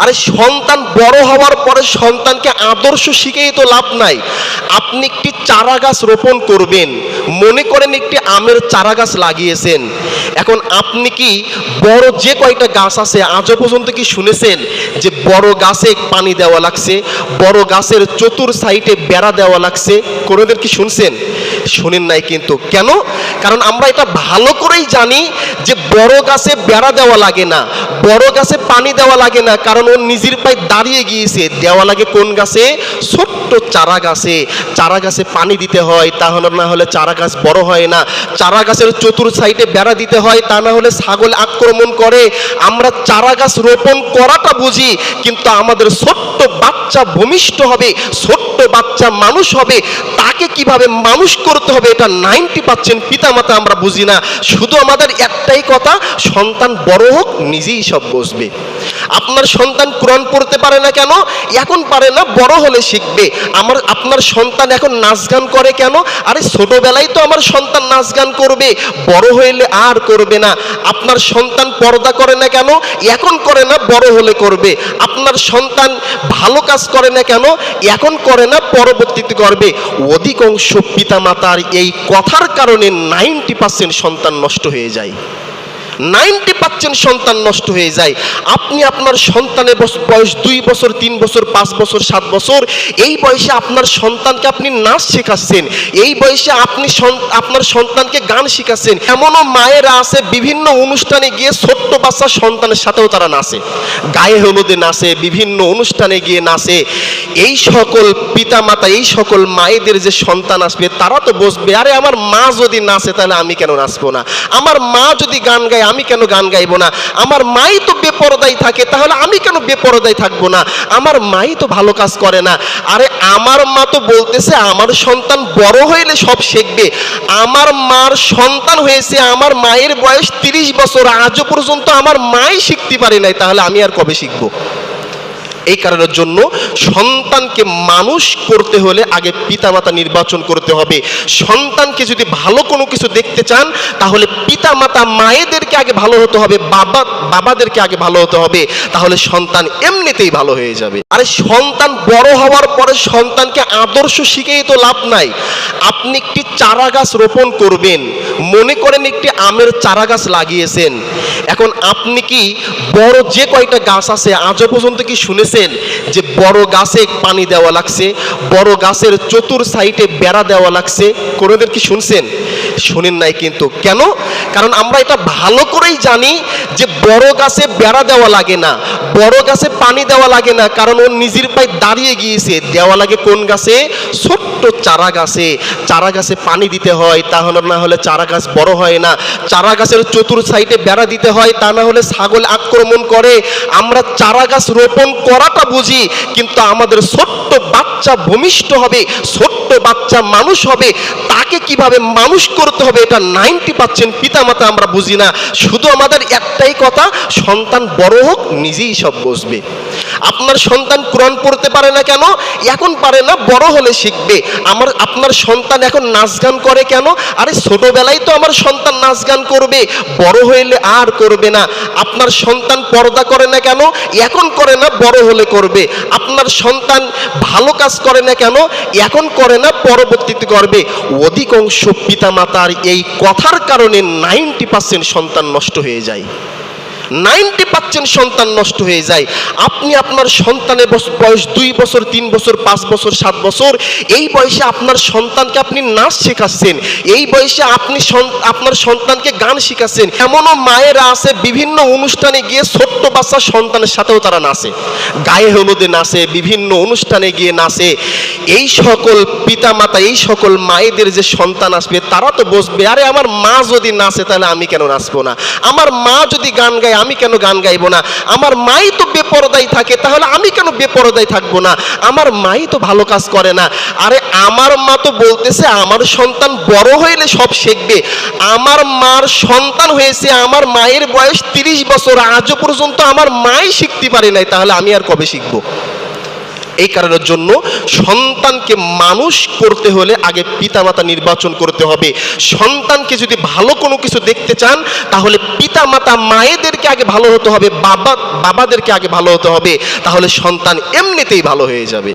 আরে সন্তান বড় হওয়ার পরে সন্তানকে আদর্শ শিখেই তো লাভ নাই। আপনি একটি চারা গাছ রোপণ করবেন, মনে করেন একটি আমের চারা গাছ লাগিয়েছেন। এখন আপনি কি বড় যে কয়টা গাছ আছে আজও পর্যন্ত কি শুনেছেন যে বড় গাছে পানি দেওয়া লাগছে, বড় গাছের চতুর সাইডে বেড়া দেওয়া লাগছে? কোনোদের কি শুনছেন? শুনেন নাই কিন্তু। কেন? কারণ আমরা এটা ভালো করেই জানি যে বড় গাছে বেড়া দেওয়া লাগে না, বড় গাছে পানি দেওয়া লাগে না, কারণ ও নিজের পায়ে দাঁড়িয়ে গিয়েছে। দেওয়া লাগে কোন গাছে? ছোট্ট চারা গাছে। চারা গাছে পানি দিতে হয়, তাহলে না হলে চারা গাছ বড় হয় না। চারা গাছের চতুর সাইডে বেড়া দিতে হয় তা না হলে ছাগল আক্রমণ করে। আমরা চারা গাছ রোপণ করাটা বুঝি, কিন্তু আমাদের ছোট্ট বাচ্চা ভূমিষ্ঠ হবে, ছোট্ট বাচ্চা মানুষ হবে, তাকে কীভাবে মানুষ করতে হবে এটা নাইনটি পার্সেন্ট পিতামাতা আমরা বুঝি না। শুধু আমাদের একটাই কথা, সন্তান বড় হোক, নিজেই সব বসবে আপনার সন্তান কোরআন পড়তে পারে না কেন? এখন পারে না, বড় হলে শিখবে। আমার, আপনার সন্তান এখন নাচ গান করে কেন? আরে ছোটবেলায় তো আমার সন্তান নাচ গান করবে, বড় হইলে আর করবে না। আপনার সন্তান পর্দা করে না কেন? এখন করে না, বড় হলে করবে। আপনার সন্তান ভালো কাজ করে না কেন? এখন করে না পরবর্তীতে গর্বে? অধিকাংশ পিতা মাতার এই কথার কারণে নাইনটি পার্সেন্ট সন্তান নষ্ট হয়ে যায়। নাইনটি পার্সেন্ট সন্তান নষ্ট হয়ে যায়। আপনি আপনার সন্তানের বয়স দুই বছর, তিন বছর, পাঁচ বছর, সাত বছর, এই বয়সে আপনার সন্তানকে আপনি নাচ শেখাচ্ছেন। এই বয়সে আপনি আপনার সন্তানকে গান শেখাচ্ছেন। এমনও মায়েরা আছে, বিভিন্ন অনুষ্ঠানে গিয়ে ছোট্ট বাচ্চা সন্তানের সাথেও তারা নাচে। গায়ে হলুদে নাচে, বিভিন্ন অনুষ্ঠানে গিয়ে নাচে। এই সকল পিতামাতা, এই সকল মায়েদের যে সন্তান আসবে, তারা তো বসবে, আরে, আমার মা যদি নাচে, তাহলে আমি কেন নাচবো না? আমার মা যদি গান গায় আমি কেন গান গাইবো না? আমার মাই তো বেপরদাই থাকে, তাহলে আমি কেন বেপরদাই থাকব না? আমার মাই তো ভালো কাজ করে না। আরে, আমার মা তো বলতেছে, আমার সন্তান বড় হইলে সব শিখবে। আমার মার সন্তান হয়েছে, আমার মায়ের বয়স তিরিশ বছর, আজও পর্যন্ত আমার মাই শিখতে পারে নাই, তাহলে আমি আর কবে শিখব? এই কারণের জন্য সন্তানকে মানুষ করতে হলে আগে পিতামাতা নির্বাচন করতে হবে। সন্তানকে যদি ভালো কোনো কিছু দেখতে চান, তাহলে পিতামাতা মায়েদেরকে আগে ভালো হতে হবে, বাবা, বাবাদেরকে আগে ভালো হতে হবে, তাহলে সন্তান এমনিতেই ভালো হয়ে যাবে। আরে সন্তান বড় হওয়ার পরে সন্তানকে আদর্শ শিখেই তো লাভ নাই। আপনি একটি চারা গাছ রোপণ করবেন, মনে করেন একটি আমের চারা গাছ লাগিয়েছেন। এখন আপনি কি বড় যে কয়টা গাছ আছে, আজও পর্যন্ত কি শুনেছেন যে বড় গাছে পানি দেওয়া লাগছে, বড় গাছের চতুর সাইডে বেড়া দেওয়া লাগছে? কোনোদের কি শুনছেন? শুনেন নাই কিন্তু। কেন? কারণ আমরা এটা ভালো করেই জানি যে বড় গাছে বেড়া দেওয়া লাগে না, বড় গাছে পানি দেওয়া লাগে না, কারণ ও নিজের পায়ে দাঁড়িয়ে গিয়েছে। দেওয়া লাগে কোন গাছে? ছোট্ট চারা গাছে। চারা গাছে পানি দিতে হয় তাহলে না হলে চারা গাছ বড় হয় না। চারা গাছের চতুর সাইডে বেড়া দিতে হয়, তা না হলে ছাগল আক্রমণ করে। আমরা চারা গাছ রোপণ করাটা বুঝি, কিন্তু আমাদের ছোট্ট বাচ্চা ভূমিষ্ঠ হবে, ছোট্ট বাচ্চা মানুষ হবে, তাকে কীভাবে মানুষ করতে হবে এটা নাইনটি পিতা পিতামাতা আমরা বুঝি না। শুধু আমাদের একটাই কথা, সন্তান বড় হোক, নিজেই সব বসবে আপনার সন্তান কোরআন পড়তে পারে না কেন? এখন পারে না, বড় হলে শিখবে। আমার, আপনার সন্তান এখন নাচ গান করে কেন? আরে ছোটবেলায় তো আমার সন্তান নাচ গান করবে, বড় হইলে আর করবে না। আপনার সন্তান পর্দা করে না কেন? এখন করে না, বড় হলে করবে। আপনার সন্তান ভালো কাজ করে না কেন? এখন করে না, পরবর্তীতে করবে। অধিকাংশ পিতামাতার এই কথার কারণে নাইনটি পার্সেন্ট সন্তান নষ্ট হয়ে যায়। নাইনটি পার্সেন্ট সন্তান নষ্ট হয়ে যায়। আপনি আপনার সন্তানের বয়স দুই বছর, তিন বছর, পাঁচ বছর, সাত বছর, এই বয়সে আপনার সন্তানকে আপনি নাচ শেখাচ্ছেন। এই বয়সে আপনি আপনার সন্তানকে গান শেখাচ্ছেন। এমনও মায়েরা আছে, বিভিন্ন অনুষ্ঠানে গিয়ে ছোট্ট বাচ্চা সন্তানের সাথেও তারা নাচে। গায়ে হলুদে নাচে, বিভিন্ন অনুষ্ঠানে গিয়ে নাচে। এই সকল পিতামাতা, এই সকল মায়েদের যে সন্তান আসবে, তারা তো বসবে, আরে, আমার মা যদি নাচে, তাহলে আমি কেন নাচবো না? আমার মা যদি গান গায় আমি কেন গান গাইব না? আমার মাই তো বেপরদাই থাকে, তাহলে আমি কেন বেপরদাই থাকব না? আমার মাই তো ভালো কাজ করে না। আরে, আমার মা তো বলতেছে, আমার সন্তান বড় হইলে সব শিখবে। আমার মার সন্তান হয়েছে, আমার মায়ের বয়স তিরিশ বছর, আজও পর্যন্ত আমার মাই শিখতে পারে নাই, তাহলে আমি আর কবে শিখব? এই কারণের জন্য সন্তানকে মানুষ করতে হলে আগে পিতামাতা নির্বাচন করতে হবে। সন্তানকে যদি ভালো কোনো কিছু দেখতে চান, তাহলে পিতামাতা মায়েদেরকে আগে ভালো হতে হবে, বাবা, বাবাদেরকে আগে ভালো হতে হবে। তাহলে সন্তান এমনিতেই ভালো হয়ে যাবে।